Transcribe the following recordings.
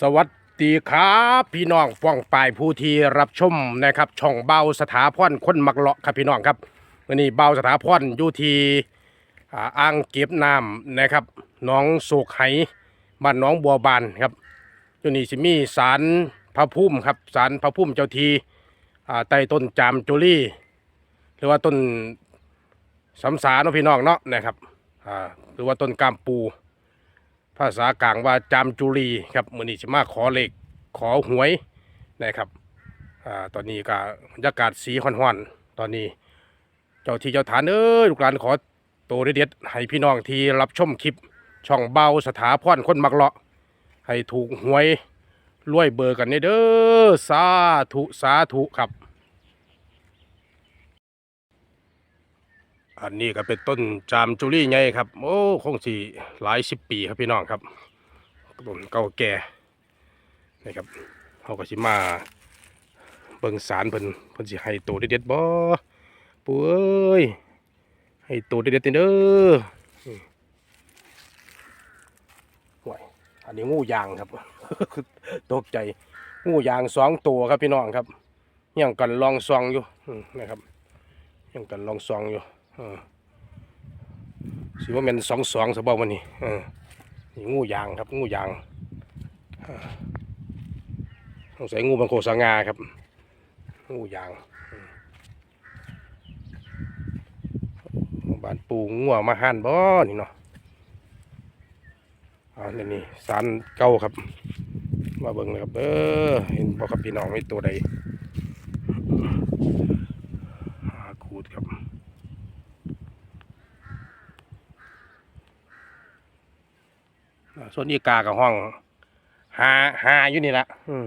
สวัสดีครับพี่น้องฟ้องปลายผู้ที่รับชมนะครับช่องเบาสถาพรคนมักเลาะครับพี่น้องครับวันนี้เบาสถาพรอยู่ที่อ่าอ่างเก็บน้ำนะครับหน้องโศกไหบ้านหน้องบัวบานครับอยู่นี่สิมีสารพระพุ่มครับสารพระพุ่มเจ้าทีอ่าใต้ต้นจามจุลีหรือว่าต้นสำสาเนาะพี่น้องเนาะนะครับอ่าหรือว่าต้นกามปู ภาษากลางว่าจามจุรีครับมือนี้จะมาขอเหลขขอหวยนะครับอ่าตอนนี้ก็บรรยากาศสีห้อนๆตอนนี้ เจ้าที่เจ้าฐานเอ้ยลูกหลานขอโตวเด็ดๆให้พี่น้องที่รับชมคลิป ช่องเบาสถาพรคนมักเลาะ ให้ถูกหวยรวยเบอร์กันเด้อสาธุสาธุครับ อันนี้ก็เป็นต้นจามจุลี่ไงครับ โอ้คงสีหลายสิบปีครับพี่น้องครับต้นเก่าแก่นะครับเขาก็สิมาเบิ่งสารเพิ่นเพิ่นสิให้โตเด็ดๆบ่ปูเอ้ยให้โตเด็ดๆเด้ออืมห่วยอันนี้งูยางครับตกใจงูยางสองตัวครับพี่น้องครับยังกันลองซองอยู่นะครับยังกันลองซองอยู่ สิว่าเป็นสองสองสบวันนี้เออนี่งูยางครับงูยางสงสัยงูบางโคสงาครับ งูยางบ้านปูงัวมาหันบ่นี่เนาะอ่านี่นี่สารเก่าครับ มาเบิ่งเลยครับเออเห็นบ่ครับพี่น้องมีตัวใดหาขูดครับ อ่า ส่วนอีกากับห้องหาหาอยู่นี่ละอืม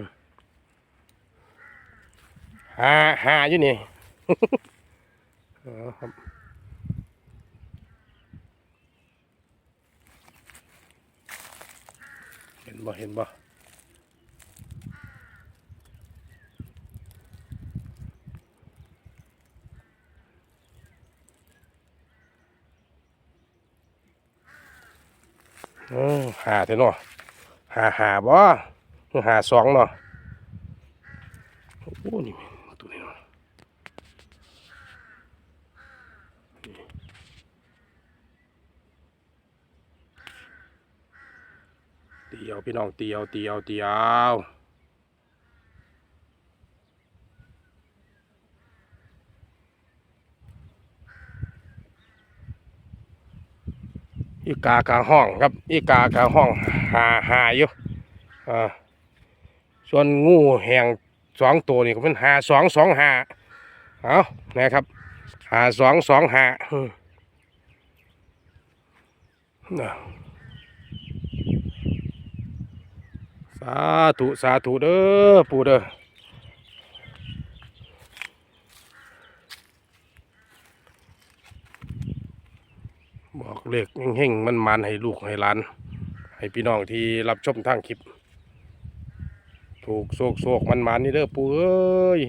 หาหาอยู่นี่เอาครับเห็นบ่เห็นบ่ เออหาเถอะเนาะหาหาบ่หาสองเนาะโอ้นี่ตัวนี้เนาะเตียวพี่น้องเตียวเตียวเตียว อีกากาห้องครับ อีกากาห้องหาหาอยู่อ่าส่วนงูแหงสองตัวนี่ก็เป็นหาสองสองหาเอานะครับหาสองสองหาสาธุสาธุเด้อปู่เด้อ บอกเลขเฮงๆมันมันให้ลูกให้หลาน ให้พี่น้องที่รับชมทางคลิป ถูกโศกโศกมันมันนี่เด้อปู่เอ้ย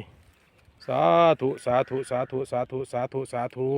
สาธุ สาธุ สาธุ สาธุ สาธุ สาธุ